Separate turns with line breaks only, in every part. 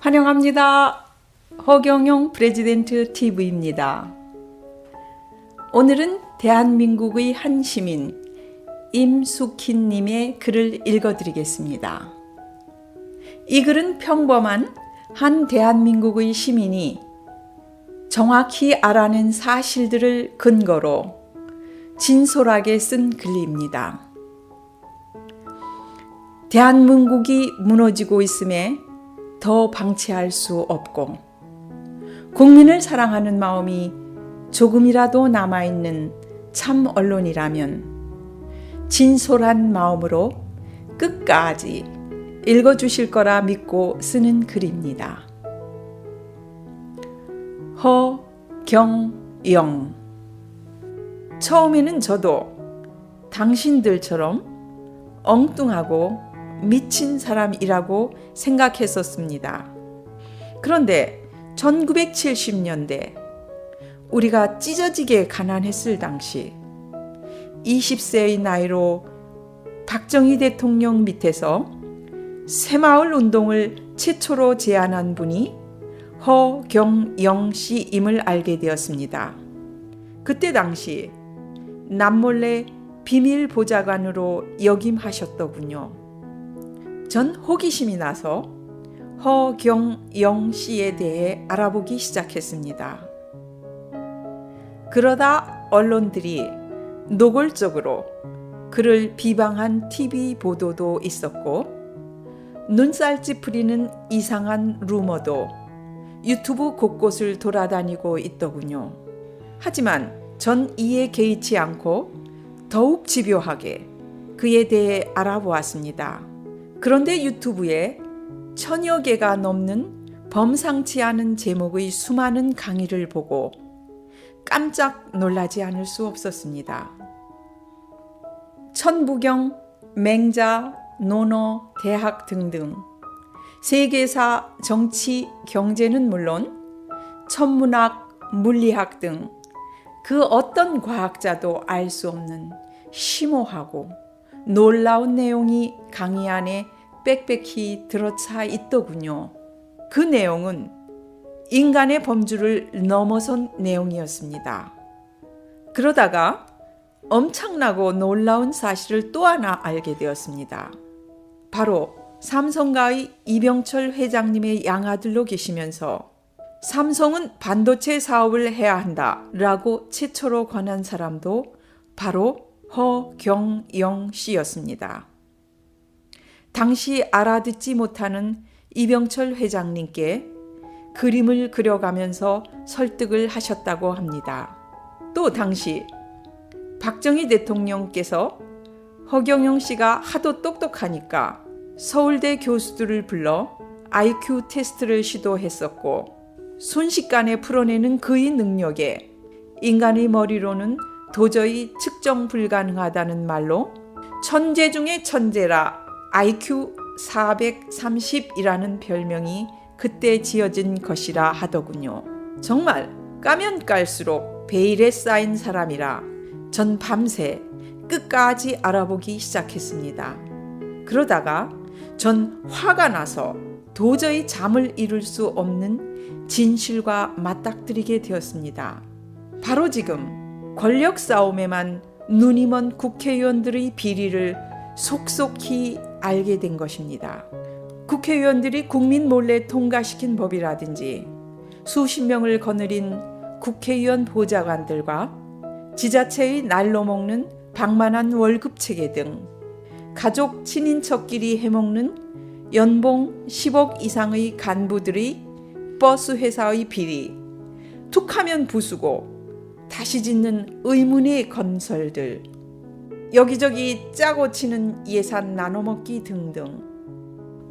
환영합니다. 허경영 프레지덴트 TV입니다. 오늘은 대한민국의 한 시민 임숙희 님의 글을 읽어 드리겠습니다. 이 글은 평범한 한 대한민국의 시민이 정확히 알아낸 사실들을 근거로 진솔하게 쓴 글입니다. 대한민국이 무너지고 있음에 더 방치할 수 없고 국민을 사랑하는 마음이 조금이라도 남아있는 참 언론이라면 진솔한 마음으로 끝까지 읽어주실 거라 믿고 쓰는 글입니다. 허경영 처음에는 저도 당신들처럼 엉뚱하고 미친 사람이라고 생각했었습니다. 그런데 1970년대 우리가 찢어지게 가난했을 당시 20세의 나이로 박정희 대통령 밑에서 새마을 운동을 최초로 제안한 분이 허경영 씨임을 알게 되었습니다. 그때 당시 남몰래 비밀 보좌관으로 역임하셨더군요. 전 호기심이 나서 허경영 씨에 대해 알아보기 시작했습니다. 그러다 언론들이 노골적으로 그를 비방한 TV 보도도 있었고 눈살 찌푸리는 이상한 루머도 유튜브 곳곳을 돌아다니고 있더군요. 하지만 전 이에 개의치 않고 더욱 집요하게 그에 대해 알아보았습니다. 그런데 유튜브에 천여 개가 넘는 범상치 않은 제목의 수많은 강의를 보고 깜짝 놀라지 않을 수 없었습니다. 천부경, 맹자, 논어, 대학 등등 세계사, 정치, 경제는 물론 천문학, 물리학 등 그 어떤 과학자도 알 수 없는 심오하고 놀라운 내용이 강의 안에 빽빽히 들어차 있더군요. 그 내용은 인간의 범주를 넘어선 내용이었습니다. 그러다가 엄청나고 놀라운 사실을 또 하나 알게 되었습니다. 바로 삼성가의 이병철 회장님의 양아들로 계시면서 삼성은 반도체 사업을 해야 한다 라고 최초로 권한 사람도 바로 허경영 씨였습니다. 당시 알아듣지 못하는 이병철 회장님께 그림을 그려가면서 설득을 하셨다고 합니다. 또 당시 박정희 대통령께서 허경영 씨가 하도 똑똑하니까 서울대 교수들을 불러 IQ 테스트를 시도했었고 순식간에 풀어내는 그의 능력에 인간의 머리로는 도저히 측정 불가능하다는 말로 천재 중의 천재라 IQ 430이라는 별명이 그때 지어진 것이라 하더군요. 정말 까면 깔수록 베일에 쌓인 사람이라 전 밤새 끝까지 알아보기 시작했습니다. 그러다가 전 화가 나서 도저히 잠을 이룰 수 없는 진실과 맞닥뜨리게 되었습니다. 바로 지금 권력 싸움에만 눈이 먼 국회의원들의 비리를 속속히 알게 된 것입니다. 국회의원들이 국민 몰래 통과시킨 법이라든지 수십 명을 거느린 국회의원 보좌관들과 지자체의 날로 먹는 방만한 월급 체계 등 가족 친인척끼리 해먹는 연봉 10억 이상의 간부들의 버스 회사의 비리, 툭하면 부수고 다시 짓는 의문의 건설들, 여기저기 짜고 치는 예산 나눠먹기 등등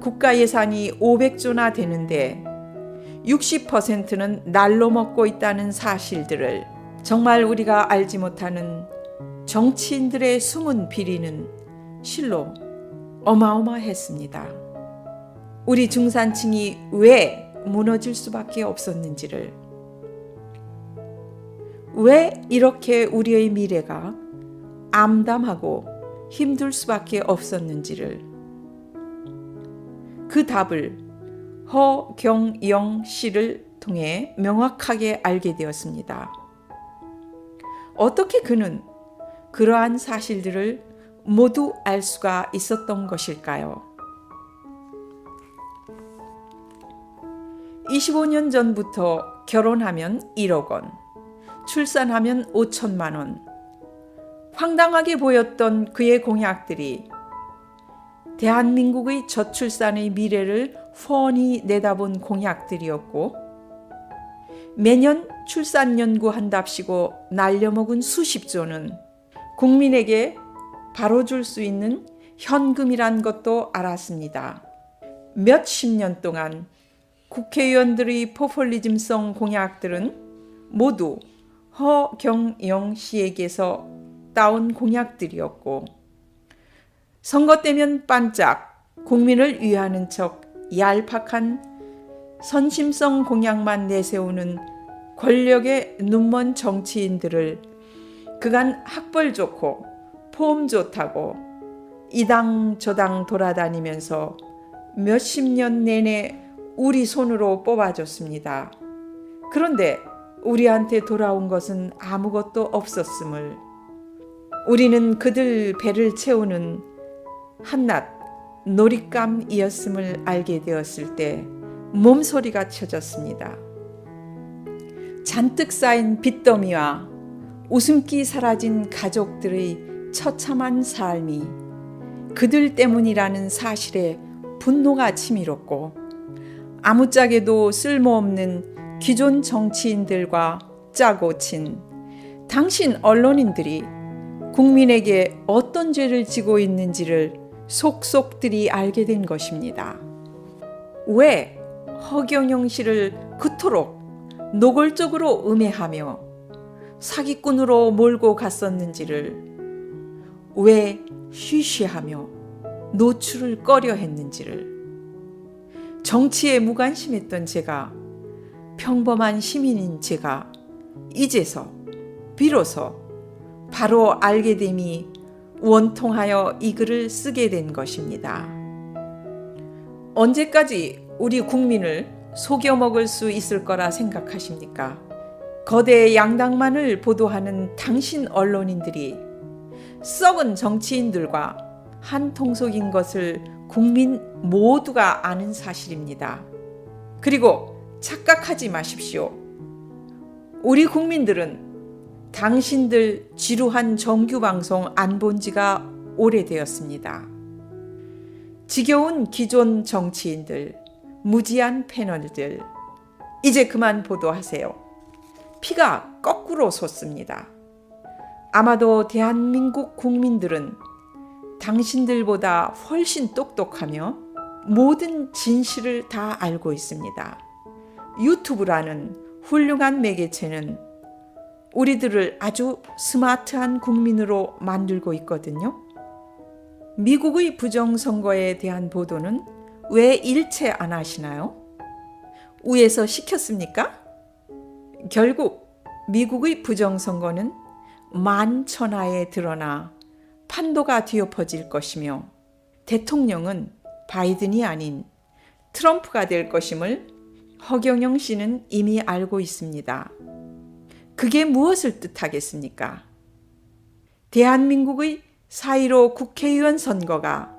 국가 예산이 500조나 되는데 60%는 날로 먹고 있다는 사실들을 정말 우리가 알지 못하는 정치인들의 숨은 비리는 실로 어마어마했습니다. 우리 중산층이 왜 무너질 수밖에 없었는지를 왜 이렇게 우리의 미래가 암담하고 힘들 수밖에 없었는지를 그 답을 허경영 씨를 통해 명확하게 알게 되었습니다. 어떻게 그는 그러한 사실들을 모두 알 수가 있었던 것일까요? 25년 전부터 결혼하면 1억 원, 출산하면 5천만 원. 황당하게 보였던 그의 공약들이 대한민국의 저출산의 미래를 훤히 내다본 공약들이었고 매년 출산 연구한답시고 날려먹은 수십조는 국민에게 바로 줄 수 있는 현금이란 것도 알았습니다. 몇십 년 동안 국회의원들의 포퓰리즘성 공약들은 모두 허경영 씨에게서 따온 공약들이었고 선거 때면 반짝 국민을 위하는 척 얄팍한 선심성 공약만 내세우는 권력의 눈먼 정치인들을 그간 학벌 좋고 폼 좋다고 이당 저당 돌아다니면서 몇십 년 내내 우리 손으로 뽑아줬습니다. 그런데 우리한테 돌아온 것은 아무것도 없었음을 우리는 그들 배를 채우는 한낱 놀잇감이었음을 알게 되었을 때 몸소리가 쳐졌습니다. 잔뜩 쌓인 빚더미와 웃음기 사라진 가족들의 처참한 삶이 그들 때문이라는 사실에 분노가 치밀었고 아무짝에도 쓸모없는 기존 정치인들과 짜고 친 당신 언론인들이 국민에게 어떤 죄를 지고 있는지를 속속들이 알게 된 것입니다. 왜 허경영 씨를 그토록 노골적으로 음해하며 사기꾼으로 몰고 갔었는지를 왜 쉬쉬하며 노출을 꺼려 했는지를 정치에 무관심했던 제가 평범한 시민인 제가 이제서 비로소 바로 알게 됨이 원통하여 이 글을 쓰게 된 것입니다. 언제까지 우리 국민을 속여 먹을 수 있을 거라 생각하십니까? 거대 양당만을 보도하는 당신 언론인들이 썩은 정치인들과 한 통속인 것을 국민 모두가 아는 사실입니다. 그리고 착각하지 마십시오. 우리 국민들은 당신들 지루한 정규 방송 안 본 지가 오래되었습니다. 지겨운 기존 정치인들, 무지한 패널들, 이제 그만 보도하세요. 피가 거꾸로 솟습니다. 아마도 대한민국 국민들은 당신들보다 훨씬 똑똑하며 모든 진실을 다 알고 있습니다. 유튜브라는 훌륭한 매개체는 우리들을 아주 스마트한 국민으로 만들고 있거든요. 미국의 부정선거에 대한 보도는 왜 일체 안 하시나요? 위에서 시켰습니까? 결국 미국의 부정선거는 만천하에 드러나 판도가 뒤엎어질 것이며 대통령은 바이든이 아닌 트럼프가 될 것임을 허경영 씨는 이미 알고 있습니다. 그게 무엇을 뜻하겠습니까? 대한민국의 4.15 국회의원 선거가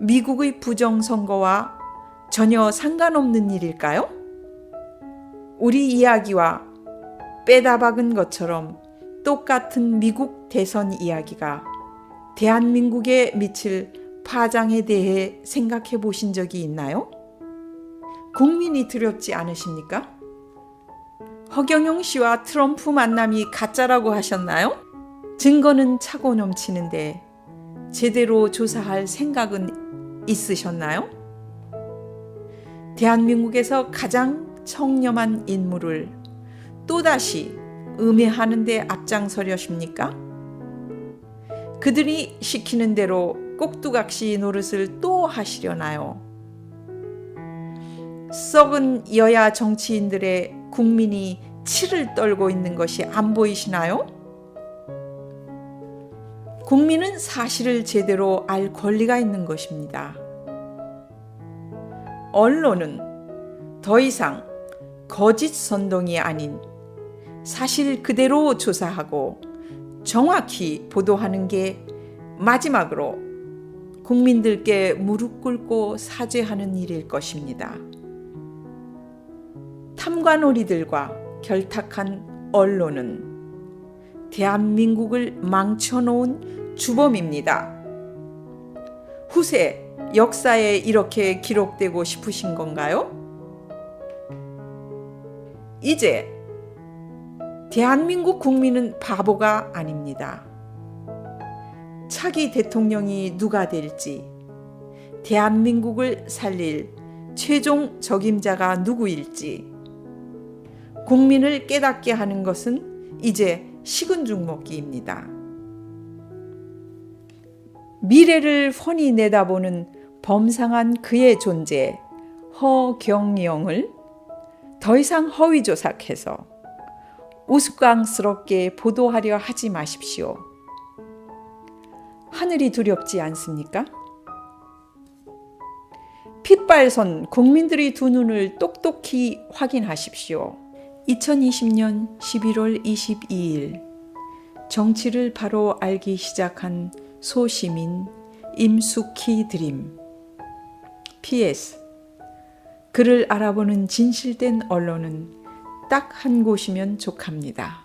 미국의 부정선거와 전혀 상관없는 일일까요? 우리 이야기와 빼다 박은 것처럼 똑같은 미국 대선 이야기가 대한민국에 미칠 파장에 대해 생각해 보신 적이 있나요? 국민이 두렵지 않으십니까? 허경영 씨와 트럼프 만남이 가짜라고 하셨나요? 증거는 차고 넘치는데 제대로 조사할 생각은 있으셨나요? 대한민국에서 가장 청렴한 인물을 또다시 음해하는데 앞장서려십니까? 그들이 시키는 대로 꼭두각시 노릇을 또 하시려나요? 썩은 여야 정치인들의 국민이 치를 떨고 있는 것이 안 보이시나요? 국민은 사실을 제대로 알 권리가 있는 것입니다. 언론은 더 이상 거짓 선동이 아닌 사실 그대로 조사하고 정확히 보도하는 게 마지막으로 국민들께 무릎 꿇고 사죄하는 일일 것입니다. 탐관오리들과 결탁한 언론은 대한민국을 망쳐놓은 주범입니다. 후세 역사에 이렇게 기록되고 싶으신 건가요? 이제 대한민국 국민은 바보가 아닙니다. 차기 대통령이 누가 될지, 대한민국을 살릴 최종 적임자가 누구일지, 국민을 깨닫게 하는 것은 이제 식은 죽 먹기입니다. 미래를 훤히 내다보는 범상한 그의 존재, 허경영을 더 이상 허위조작해서 우스꽝스럽게 보도하려 하지 마십시오. 하늘이 두렵지 않습니까? 핏발선 국민들의 두 눈을 똑똑히 확인하십시오. 2020년 11월 22일 정치를 바로 알기 시작한 소시민 임숙희 드림 PS 그를 알아보는 진실된 언론은 딱 한 곳이면 족합니다.